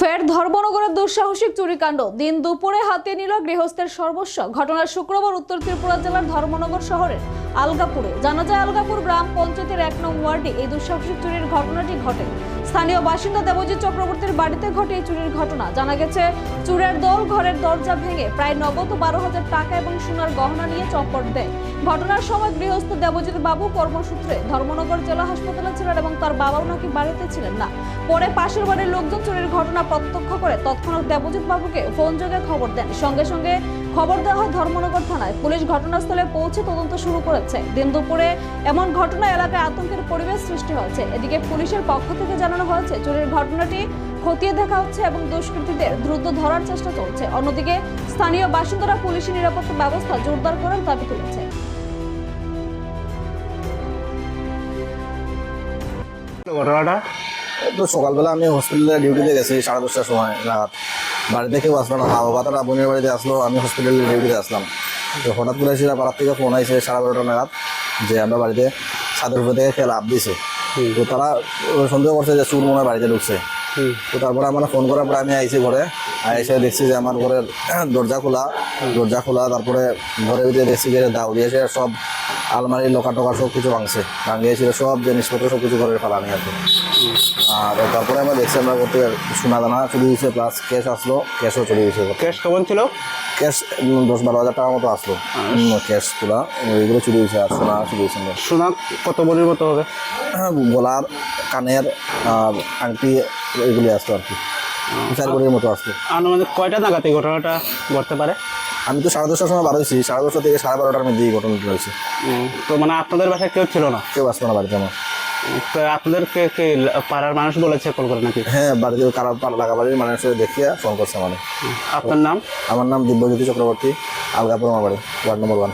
ফের ধর্মনগরের দুঃসাহসিক চুরিকাণ্ড। দিন দুপুরে হাতিয়ে নিল গৃহস্থের সর্বস্ব। ঘটনা শুক্রবার উত্তর ত্রিপুরা জেলার ধর্মনগর শহরের আলগাপুরে। জানা যায়, আলগাপুর গ্রাম পঞ্চায়েতের এক নং ওয়ার্ডে এই দুঃসাহসিক চুরির ঘটনাটি ঘটে। স্থানীয় বাসিন্দা দেবজিৎ চক্রবর্তীর বাড়িতে ঘটে এই চুরির ঘটনা। জানা গেছে, চুরের দল ঘরের দরজা ভেঙে প্রায় নগদ বারো হাজার টাকা এবং সোনার গহনা নিয়ে চম্পট দেয়। ঘটনার সময় গৃহস্থ দেবজিৎ বাবু কর্মসূত্রে ধর্মনগর জেলা হাসপাতালে ছিলেন এবং তার বাবাও নাকি বাড়িতে ছিলেন না। পরে পাশের বাড়ির লোকজন চুরির ঘটনা প্রত্যক্ষ করে তৎক্ষণাৎ দেবজিৎ বাবুকে ফোন যোগে খবর দেন। সঙ্গে সঙ্গে খবর দেওয়া হয় ধর্মনগর থানায়। পুলিশ ঘটনাস্থলে পৌঁছে তদন্ত শুরু করেছে। দিন দুপুরে এমন ঘটনা এলাকায় আতঙ্কের পরিবেশ সৃষ্টি হয়েছে। এদিকে পুলিশের পক্ষ থেকে জানানো হয়েছে, চুরির ঘটনাটি খতিয়ে দেখা হচ্ছে এবং দুষ্কৃতীদের দ্রুত ধরার চেষ্টা চলছে। অন্যদিকে স্থানীয় বাসিন্দারা পুলিশি নিরাপত্তা ব্যবস্থা জোরদার করার দাবি তুলেছে। ঘটনাটা তো সকালবেলা আমি হসপিটালে ডিউটিতে গেছি সাড়ে দশটার সময় নাগাদ বাড়িতে কেউ আসলো না মা বাবা তারা বোনের বাড়িতে আসলো আমি হসপিটালে ডিউটিতে আসলাম। তো হঠাৎ করে সেটা পাড়ার থেকে ফোন আইছে সাড়ে বারোটা নাগাদ যে আমরা বাড়িতে ছাদের উপর থেকে খেলা আপ দিছে। তো তারা সন্দেহ করছে যে চুর মনে বাড়িতে ঢুকছে। তো তারপরে আমার ফোন করার পরে আমি আইছি ঘরে এসে দেখছি যে আমার ঘরের দরজা খোলা দরজা খোলা তারপরে ঘরের ভিতরে দেখছি যে দাও দিয়েছে সব আলমারি লোকা টোকা সব কিছু ভাঙছে ভাঙিয়েছিল সব জিনিসপত্র সব কিছু ঘরের ফালানি আছে আর তারপরে আমরা দেখছি আমরা করতে সোনা দানা চুরি হয়েছে প্লাস ক্যাশ আসলো ক্যাশও চুরি হয়েছে ক্যাশ কেমন ছিল? ক্যাশ দশ বারো হাজার টাকার মতো আসলো। ক্যাশ তোলা এগুলো চুরি হয়েছে আর সোনা চুরি হয়েছে সোনা কত বড়ির মতো হবে? গলার কানের আর আংটি এগুলি আসলো আর কি। চার কোটির মতো আসলো। আনুমানিক কয়টা নাগাদ এই ঘটনাটা ঘটতে পারে? আমি তো সাড়ে দশটার সময় বার হয়েছি। সাড়ে দশটা থেকে সাড়ে বারোটার মধ্যে এই ঘটনাটা রয়েছে তো মানে আপনাদের বাসায় কেউ ছিল না? কেউ আসতো না বাড়িতে আমার। তো আপনাদের কে পাড়ার মানুষ বলেছে কল করে নাকি? হ্যাঁ বাড়িতে কারা লাগা বাড়ির মানুষের দেখিয়া ফোন করছে আমাদের আপনার নাম? আমার নাম দিব্যজ্যোতি চক্রবর্তী আলগাপুর আমার বাড়ি ওয়ার্ড নম্বর ওয়ান